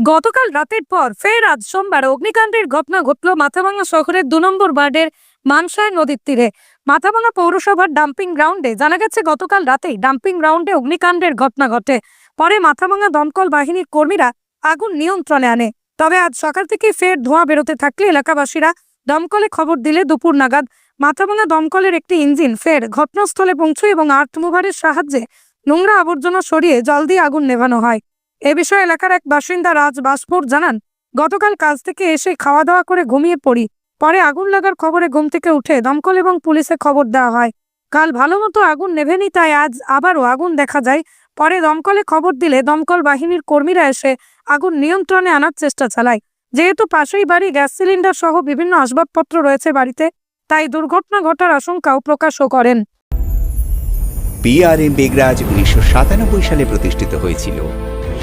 গতকাল রাতের পর ফের আজ সোমবার অগ্নিকাণ্ডের ঘটনা ঘটল মাথাভাঙা শহরের দু নম্বর ওয়ার্ডের মানসায় নদীর তীরে। মাথাভাঙা পৌরসভার ডাম্পিং গ্রাউন্ডে জানা গেছে গতকাল রাতেই ডাম্পিং গ্রাউন্ডে অগ্নিকাণ্ডের ঘটনা ঘটে। পরে মাথাভাঙা দমকল বাহিনীর কর্মীরা আগুন নিয়ন্ত্রণে আনে। তবে আজ সকাল থেকে ফের ধোঁয়া বেরোতে থাকলে এলাকাবাসীরা দমকলে খবর দিলে দুপুর নাগাদ মাথাভাঙা দমকলের একটি ইঞ্জিন ফের ঘটনাস্থলে পৌঁছয় এবং আর্থ মুভারের সাহায্যে নোংরা আবর্জনা সরিয়ে জল দিয়ে আগুন নেভানো হয়। এ বিষয়ে এলাকার এক বাসিন্দা রাজ বাসপুর জানান, গতকাল কাজ থেকে এসে খাওয়া দাওয়া করে ঘুমিয়ে পড়ি। পরে আগুন লাগার খবরে ঘুম থেকে উঠে দমকল এবং পুলিশে খবর দেওয়া হয়। কাল ভালো মতো আগুন নেভেনি, তাই আজ আবারও আগুন দেখা যায়। পরে দমকলে খবর দিলে দমকল বাহিনীর কর্মীরা এসে আগুন নিয়ন্ত্রণে আনার চেষ্টা চালায়। যেহেতু পাশেই বাড়ি, গ্যাস সিলিন্ডার সহ বিভিন্ন আসবাবপত্র রয়েছে বাড়িতে, তাই দুর্ঘটনা ঘটার আশঙ্কাও প্রকাশও করেন। পিআরএম বেগরাজ উনিশশো সাতানব্বই সালে প্রতিষ্ঠিত হয়েছিল।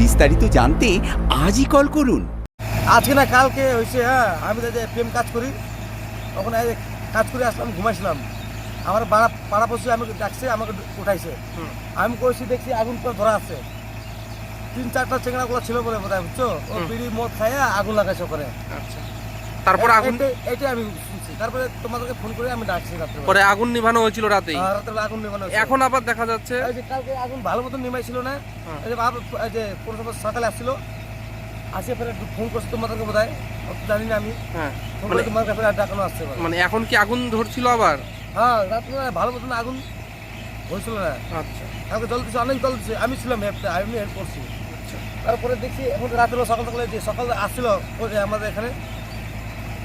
বিস্তারিত জানতে আজই কল করুন। আজকে না কালকে হয়েছে হ্যাঁ আমি তো যে প্রেম কাজ করি তখন এই কাজ করে আসলাম ঘুমাইছিলাম। আমার পাড়া পাড়া পশু আমাকে ডাকছে আমাকে উঠাইছে। আমি কইছি দেখছি আগুন তো ধরা আছে। তিন চারটা চেংড়াগুলো ছিল বলে বোধ হয় বুঝছ? ও। বিড়ি মদ খাইয়া আগুন লাগাইছে ওখানে। আচ্ছা। তারপরে আগুন আমি শুনছি। তারপরে তোমাদেরকে ফোন করে আমি ডাকছি রাত্রে পরে আগুন নিভানো হয়েছিল রাতেই। রাত্রে আগুন এখন আবার দেখা যাচ্ছে। এই যে কালকে আগুন ভালো না। হ্যাঁ। এই যে বাপ এই যে পৌরসভা সকালে আসছিল। আসে ফেরে ফোন করছে তোমাদেরকে বোধ হয় অত জানি না আমি। হ্যাঁ। মানে ডাকানো আসছে মানে এখন কি আগুন ধরছিল আবার? হ্যাঁ রাত্রে ভালো মতন আগুন হয়েছিল না। আচ্ছা। কালকে অনেক আমি ছিলাম আমি হেল্প করছি। আচ্ছা। তারপরে দেখছি এখন রাত্রে সকাল সকালে যে সকালে আসছিল আমাদের এখানে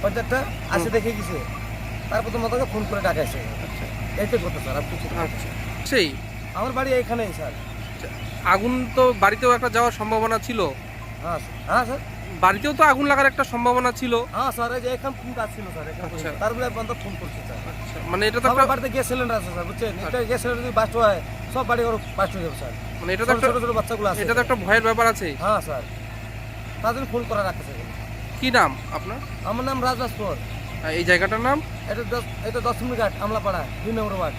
পঞ্চায়েতটা আসে দেখে গেছে। তারপর তো তোমাদেরকে ফোন করে ডাকাইছে। আচ্ছা। এইটাই করতে স্যার আর কিছু আচ্ছা। সেই? আমার বাড়ি এইখানেই স্যার। আগুন তো বাড়িতেও একটা যাওয়ার সম্ভাবনা ছিল। হ্যাঁ হ্যাঁ স্যার। বাড়িতেও তো আগুন লাগার একটা সম্ভাবনা ছিল। হ্যাঁ স্যার এই যে এখান ফোন কাজ ছিল স্যার এখান আচ্ছা। তারপরে বন্ধ ফোন করছে স্যার। আচ্ছা মানে এটা তো একটা বাড়িতে গ্যাস সিলিন্ডার আছে স্যার বুঝছেন? এটা গ্যাস সিলিন্ডার যদি বাস্ট হয় সব বাড়ি ওর বাস্ট হয়ে যাবে স্যার। মানে এটা তো ছোট একটা ছোট ছোট বাচ্চাগুলো আছে এটা তো একটা ভয়ের ব্যাপার আছে। হ্যাঁ স্যার। তার জন্য ফোন করা রাখতেছে কি নাম আপনার? আমার নাম রাজদাসপুর আর এই জায়গাটার নাম? এটা দশ এটা দশ মিনিট ঘাট আমলাপাড়া দুই নম্বর ওয়ার্ড।